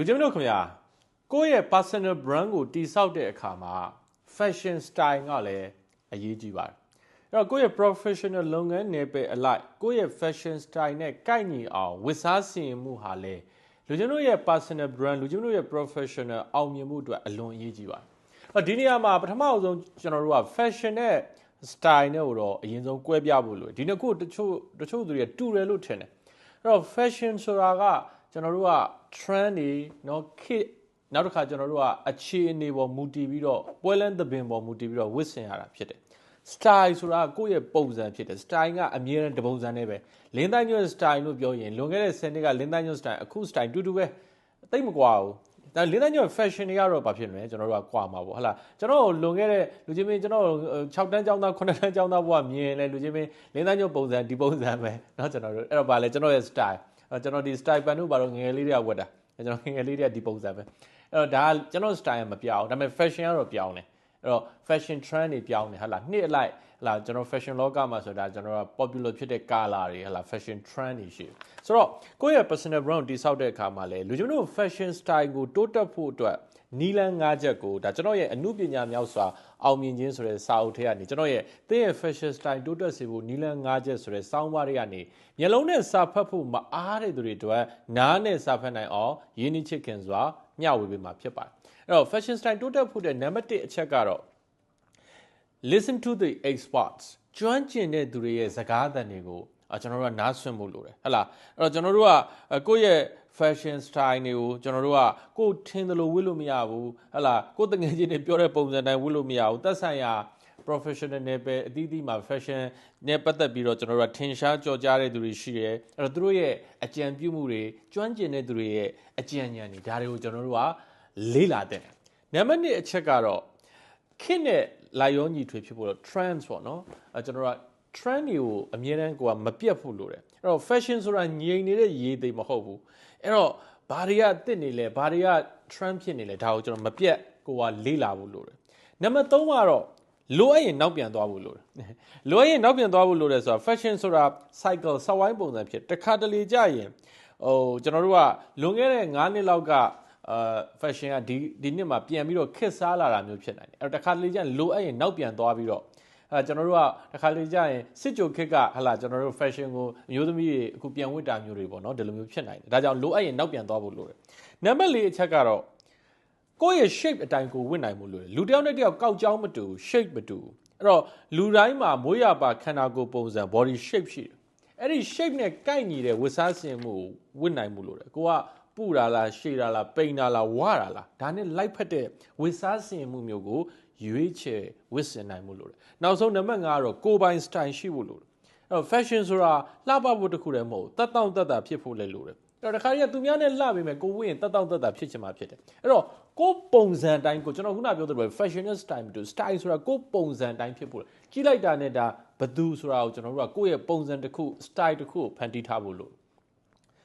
လူချင်းတို့ခင်ဗျာကိုယ့်ရဲ့ personal brand ကိုတိဆောက်တဲ့အခါမှာ fashion style ကလည်းအရေးကြီးပါတယ်အဲ့တော့ကိုယ့်ရဲ့ professional လုပ်ငန်းနယ်ပယ်အလိုက်ကိုယ့်ရဲ့ fashion style နဲ့ကိုက်ညီအောင်ဝတ်စားဆင်မှုဟာလည်းလူချင်းတို့ရဲ့ personal brand လူချင်းတို့ရဲ့ professional အောင်မြင်မှုအတွက်အလွန်အရေးကြီးပါတယ်အဲ့ဒီနေရာမှာပထမအဆုံးကျွန်တော်တို့က fashion နဲ့ style နဲ့တော့အရင်ဆုံးကွဲပြားဖို့လိုဒီနှစ်ခုတချို့တချို့သူတွေတူတယ်လို့ထင်တယ်အဲ့တော့ fashion ဆိုတာက ကျွန်တော်တို့က trend တွေเนาะ kit နောက်တစ်ခါကျွန်တော်တို့ကအခြေအနေပေါ်မူတည်ပြီးတော့ပွဲလန်းသဘင်ပေါ်မူတည်ပြီးတော့ဝတ်ဆင်ရတာဖြစ်တယ် style ဆိုတာကိုယ့်ရဲ့ပုံစံဖြစ်တယ် style ကအမြဲတမ်းတပုံစံနဲ့ပဲလင်းသားညွန့် style လို့ပြောရင်လွန်ခဲ့တဲ့10နှစ်ကလင်းသားညွန့် style အခု style တူတူပဲတိတ်မကွာဘူးဒါလင်းသားညွန့် fashion တွေကတော့ဘာဖြစ်လဲကျွန်တော်တို့ကကွာမှာပေါ့ဟုတ်လားကျွန်တော်လွန်ခဲ့တဲ့လူချင်းမင်းကျွန်တော်6တန်းကျောင်းသား9တန်းကျောင်းသားဘုရားမြင်လဲလူချင်းမင်းလင်းသားညွန့်ပုံစံဒီပုံစံပဲเนาะကျွန်တော်တို့အဲ့တော့ဗာလဲကျွန်တော်ရဲ့ style ကျွန်တော်ဒီ style ပန်တို့ဘာလို့ငယ်လေးတွေကဝတ်တာကျွန်တော်ငယ်လေးတွေကဒီပုံစံပဲအဲ့တော့ဒါကကျွန်တော် style မပြောင်းဒါပေမဲ့ fashion ကတော့ပြောင်းတယ်အဲ့ တော့ fashion trend တွေပြောင်းတယ်ဟာလားနှစ်အလိုက်ဟာလားကျွန်တော် fashion လောကမှာဆိုတာကျွန်တော်က popular ဖြစ်တဲ့ color တွေဟာလား fashion trend တွေရှိဆိုတော့ကိုယ့်ရဲ့ personal brand တိစောက်တဲ့အခါမှာလဲလူကျွန်တော် fashion style ကိုတိုးတက်ဖို့အတွက်နီလန်း၅ချက်ကိုဒါကျွန်တော်ရဲ့အမှုပညာမြောက်စွာအောင်မြင်ခြင်းဆိုတဲ့စာအုပ်ထဲကနေကျွန်တော်ရဲ့သင်ရဲ့ fashion style တိုးတက်စေဖို့နီလန်း၅ချက်ဆိုတဲ့စောင်းပါးတွေကနေမျက်လုံးနဲ့စာဖတ်ဖို့မအားတဲ့သူတွေအတွက်နားနဲ့စာဖတ်နိုင်အောင်ရင်းနှီးချစ်ခင်စွာ မျှဝေပေးမှာဖြစ်ပါတယ်အဲ့တော့ fashion style တိုးတက်ဖို့တဲ့ number 1အချက်ကတော့ listen to the experts ကျွမ်းကျင်တဲ့သူတွေရဲ့စကားသံတွေကိုကျွန်တော်တို့ကနားဆွင့်ဖို့လိုတယ်ဟဟလားအဲ့တော့ကျွန်တော်တို့ကကိုယ့်ရဲ့ fashion style တွေကိုကျွန်တော်တို့ကကိုယ်ထင်သလိုဝတ်လို့မရဘူးဟဟလားကိုယ်တငယ်ချင်းတွေပြောတဲ့ပုံစံတိုင်းဝတ်လို့မရဘူးသက်ဆိုင်ရာ professional နဲ့ပဲအသီးသီးမှာ fashion နဲ့ပတ်သက်ပြီးတော့ကျွန်တော်တို့ကထင်ရှားကြော်ကြားတဲ့သူတွေရှိတယ်အဲ့တော့သူတို့ရဲ့အကြံပြုမှုတွေကျွမ်းကျင်တဲ့သူတွေရဲ့အကြံဉာဏ်တွေဒါတွေကိုကျွန်တော်တို့ကလေ့လာတဲ့နံပါတ်1အချက်ကတော့ခင့်နဲ့လာရောညီထွေဖြစ်ဖို့တော့ trends ပေါ့နော်အဲကျွန်တော်တို့က trend တွေကိုအမြဲတမ်းကိုကမပြတ်ဖို့လိုတယ်အဲ့တော့ fashion ဆိုတာငြိမ်နေတဲ့ရေးသိမဟုတ်ဘူးအဲ့တော့ဘာတွေကတစ်နေလဲဘာတွေက trend ဖြစ်နေလဲဒါကိုကျွန်တော်မပြတ်ကိုကလေ့လာဖို့လိုတယ်နံပါတ်3ကတော့ လိုအပ်ရင်နောက်ပြန်သွားဖို့လိုတယ်လိုအပ်ရင်နောက်ပြန်သွားဖို့လိုတယ်ဆိုတာ fashion ဆိုတာ cycle စဝိုင်းပုံစံဖြစ်တခါတလေကြရင်ဟိုကျွန်တော်တို့ကလွန်ခဲ့တဲ့9နှစ်လောက်ကအာ fashion ကဒီဒီနှစ်မှာပြန်ပြီးတော့ခက်စားလာတာမျိုးဖြစ်နိုင်တယ်အဲ့တော့တခါတလေကျရင်လိုအပ်ရင်နောက်ပြန်သွားပြီးတော့အဲကျွန်တော်တို့ကတခါလေကြာရင်စစ်ကြိုခက်ကဟလာကျွန်တော်တို့ fashion ကိုအမျိုးသမီးတွေအခုပြန်ဝတ်တာမျိုးတွေပေါ့နော်ဒီလိုမျိုးဖြစ်နိုင်တယ်ဒါကြောင့်လိုအပ်ရင်နောက်ပြန်သွားဖို့လိုတယ်နံပါတ်၄အချက်ကတော့ ကိုယ့်ရဲ့ shape အတိုင်းကိုဝတ်နိုင်မှုလိုတယ်လူတစ်ယောက်နဲ့တစ်ယောက်ကောက်ကြောင်းမတူ shape မတူအဲ့တော့လူတိုင်းမှာမွေးရပါခန္ဓာကိုယ်ပုံစံ body shape ရှိတယ်အဲ့ဒီ shape နဲ့ကိုက်ညီတဲ့ဝတ်စားဆင်မှုဝတ်နိုင်မှုလိုတယ်ကိုကပူတာလားရှည်တာလားပိန်တာလားဝါတာလားဒါနဲ့လိုက်ဖက်တဲ့ဝတ်စားဆင်မှုမျိုးကိုရွေးချယ်ဝတ်ဆင်နိုင်မှုလိုတယ်နောက်ဆုံးနံပါတ်5ကတော့ကိုယ်ပိုင် style ရှိဖို့လိုတယ်အဲ့တော့ fashion ဆိုတာလှပဖို့တခုတည်းမဟုတ်တတ်တောင့်တတ်တာဖြစ်ဖို့လည်းလိုတယ်အဲ့ တော့တခါကြီးကသူများနဲ့လှပေမဲ့ကိုဝင့်တတ်တောင့်တတ်တာဖြစ်ချင်မှာဖြစ်တယ်အဲ့တော့ကိုပုံစံတိုင်းကိုကျွန်တော်ခုနပြောသလိုပဲ fashionist style မတူ style ဆိုတာကိုပုံစံတိုင်းဖြစ်ဖို့ကြီးလိုက်တာနဲ့ဒါဘသူဆိုတာကိုကျွန်တော်တို့ကကိုယ့်ရဲ့ပုံစံတစ်ခု style တစ်ခုကိုဖန်တီးထားဖို့လို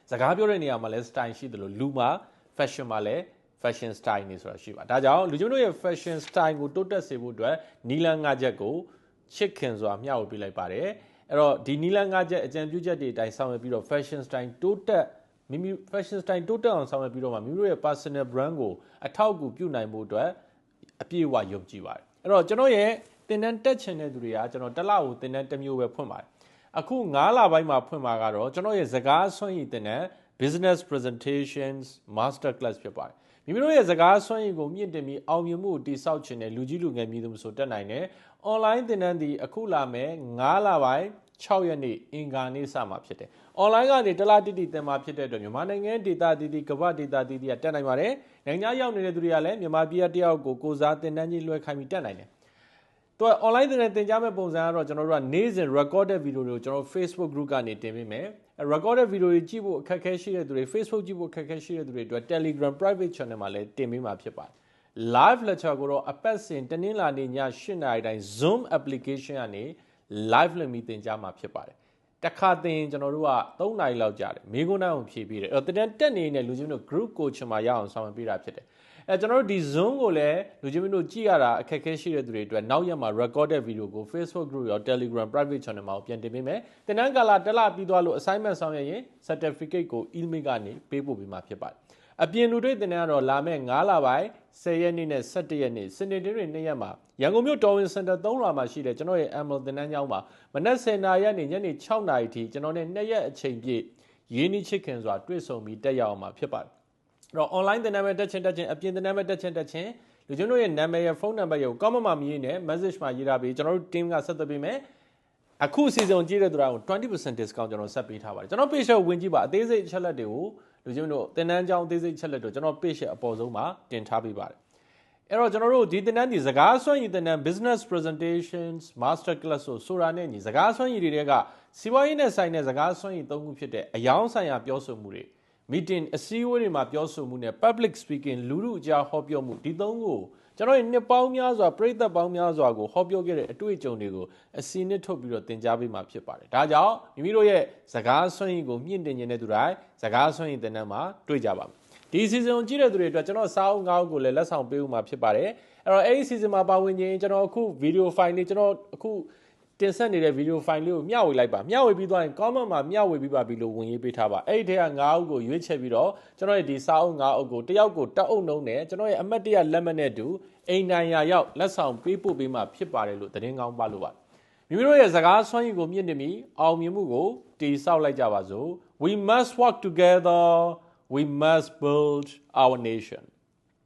စကားပြောတဲ့နေရာမှာလည်း style ရှိတယ်လို့လူမှာ fashion မှာလည်း fashion style နေဆိုတာရှိပါဒါကြောင့်လူကျွန်တော်ရဲ့ fashion style ကိုတိုးတက်စေဖို့အတွက်နီလန်း၅ချက်ကိုချစ်ခင်စွာမျှဝေပေးလိုက်ပါတယ်အဲ့တော့ဒီနီလန်း၅ချက်အကြံပြုချက်တွေအတိုင်းဆောင်ရွက်ပြီးတော့ fashion style တိုးတက် မိမိ fashion style တိုးတက်အောင်ဆောင်ရွက်ပြီးတော့မှမိမိတို့ရဲ့ personal brand ကိုအထောက်အကူပြုနိုင်ဖို့အတွက်အပြည့်အဝယုံကြည်ပါတယ်အဲ့တော့ကျွန်တော်ရဲ့သင်တန်းတက်ချင်တဲ့သူတွေကကျွန်တော်တစ်လကိုသင်တန်းတစ်မျိုးပဲဖွင့်ပါတယ်အခု9လပိုင်းမှာဖွင့်မှာကတော့ကျွန်တော်ရဲ့စကားဆွမ်းရည်သင်တန်း business presentations master class ဖြစ်ပါတယ်မိမိတို့ရဲ့စကားစွမ်းရည်ကိုမြင့်တင်ပြီးအောင်မြင်မှုကိုတိဆောက်ခြင်းနဲ့လူကြီးလူငယ်ပြည်သူမဆိုတက်နိုင်တယ်။ online သင်တန်းဒီအခုလာမယ်9လပိုင်း 6ရက်နေ့အင်္ဂါနေ့စမှာဖြစ်တယ်။ online ကနေတလားတိတိသင်မှာဖြစ်တဲ့အတွက်မြန်မာနိုင်ငံဒေတာတီတီကမ္ဘာဒေတာတီတီကတက်နိုင်ပါတယ်။နိုင်ငံရောက်နေတဲ့သူတွေကလည်းမြန်မာပြည်တယောက်ကိုကိုစားသင်တန်းကြီးလွှဲခိုင်းပြီးတက်နိုင်တယ်။တော့ online သင်တန်းသင်ကြားမဲ့ပုံစံကတော့ကျွန်တော်တို့ကနေ့စဉ် recorded video တွေကိုကျွန်တော် Facebook group ကနေတင်ပေးမယ် recorded video တွေကြည့်ဖို့အခက်အခဲရှိတဲ့သူတွေ Facebook ကြည့်ဖို့အခက်အခဲရှိတဲ့သူတွေအတွက် Telegram private channel မှာလည်းတင်ပေးမှာဖြစ်ပါတယ် live lecture ကိုတော့အပတ်စဉ်တနင်္လာနေ့ည8:00နာရီတိုင်း Zoom application ကနေ live လုပ်ပြီးသင်ကြားမှာဖြစ်ပါတယ်တခါသင်ကျွန်တော်တို့က3နာရီလောက်ကြာတယ်မိကုန်းတိုင်းကိုဖြည့်ပေးတယ်အဲ့တော့တင်တက်နေတဲ့လူချင်းတို့ group coach မှာရအောင်ဆောင်ရွက်ပေးတာဖြစ်တယ်အဲကျွန်တော်တို့ဒီ Zoom ကိုလည်းလူချင်းတို့ကြည့်ရတာအခက်အခဲရှိတဲ့သူတွေအတွက်နောက်ရက်မှာ recorded video ကို Facebook group ရော Telegram private channel မှာပြန်တင်ပေးမယ်။တင်နန်းကာလာတက်လာပြီးသွားလို့ assignment ဆောင်ရွက်ရင် certificate ကို email ကနေပေးပို့ပေးမှာဖြစ်ပါတယ်။ အပြင်လူတွေ့တင်တဲ့ကတော့လာမဲ့9လပိုင်း10ရက်နေ့နဲ့17ရက်နေ့စနေနေ့တွေနေ့ရက်မှာရန်ကုန်မြို့တော်ဝင်စင်တာ3လွာမှာရှိတဲ့ကျွန်တော်ရဲ့ Amel တင်တန်းကျောင်းမှာမနက်10:00နာရီကနေညနေ6:00နာရီထိကျွန်တော်နဲ့2ရက်အချိန်ပြည့်ရင်းနှီးချစ်ခင်စွာတွေ့ဆုံပြီးတက်ရောက်အောင်မှာဖြစ်ပါတယ်အဲ့တော့ online တင်တန်းမဲ့တက်ချင်းတက်ချင်းအပြင်တင်တန်းမဲ့တက်ချင်းတက်ချင်းလူကျွန်တော်ရဲ့နာမည်ရဲ့ဖုန်းနံပါတ်ရဲ့ comment မှာမြည်နဲ့ message မှာရေးထားပြီးကျွန်တော်တို့ team ကဆက်သွယ်ပေးမယ်အခု season ကြည့်တဲ့သူတွေကို20% discount ကျွန်တော်ဆက်ပေးထားပါတယ်ကျွန်တော် page ကိုဝင်ကြည့်ပါအသေးစိတ်အချက်လက်တွေကို လူကျွန်တော်တို့တင်တန်းကြောင်းအသေးစိတ်အချက်လက်တို့ကျွန်တော် page ရဲ့အပေါ်ဆုံးမှာတင်ထားပေးပါတယ်အဲ့တော့ကျွန်တော်တို့ဒီတင်တန်းဒီစကားစွမ်းရည်တင်တန်း business presentations master class ဆိုဆိုတာနဲ့ညီစကားစွမ်းရည်တွေကစီးပွားရေးနဲ့ဆိုင်တဲ့စကားစွမ်းရည်သုံးခုဖြစ်တဲ့အယောင်ဆိုင်ရာပြောဆိုမှုတွေ meeting အစည်းအဝေးတွေမှာပြောဆိုမှုနဲ့ public speaking လူထုအကြားဟောပြောမှုဒီသုံးခုကိုကျွန်တော်တို့နှစ်ပေါင်းများစွာပြည်သက်ပေါင်းများစွာကိုဟောပြောခဲ့တဲ့အတွေ့အကြုံတွေကိုအစီအနစ်ထုတ်ပြီးတော့သင်ကြားပေးမှာဖြစ်ပါတယ်။ဒါကြောင့်မိမိတို့ရဲ့စကားစွမ်းရည်ကိုမြင့်တင်နေတဲ့သူတိုင်းစကားစွမ်းရည်သင်တန်းမှာတွေ့ကြပါမယ်။ဒီ season ကိုကြည့်တဲ့သူတွေအတွက်ကျွန်တော်စာအုပ်ငါးအုပ်ကိုလည်းလက်ဆောင်ပေးဦးမှာဖြစ်ပါတယ်။အဲ့တော့အဲ့ဒီ season မှာပါဝင်ခြင်းကျွန်တော်အခု video file လေးကျွန်တော်အခု တင်ဆက်နေတဲ့ video file လေးကိုမျှဝေလိုက်ပါမျှဝေပြီးသွားရင် comment မှာမျှဝေပြီးပါပြီလို့ဝင်ရေးပေးထားပါအဲ့ဒီထဲက9အုပ်ကိုရွေးချယ်ပြီးတော့ကျွန်တော်ရဲ့ဒီစာအုပ်9အုပ်ကိုတယောက်ကိုတက်အုပ်နှုံးနဲ့ကျွန်တော်ရဲ့အမှတ်တရလက်မှတ်နဲ့တူအိမ်နိုင်ရာရောက်လက်ဆောင်ပေးပို့ပေးမှဖြစ်ပါတယ်လို့သတင်းကောင်းပါလို့ပါမိမိတို့ရဲ့စကားဆွမ်းရည်ကိုမြင့်တင်ပြီးအောင်မြင်မှုကိုတည်ဆောက်လိုက်ကြပါစို့ we must work together we must build our nation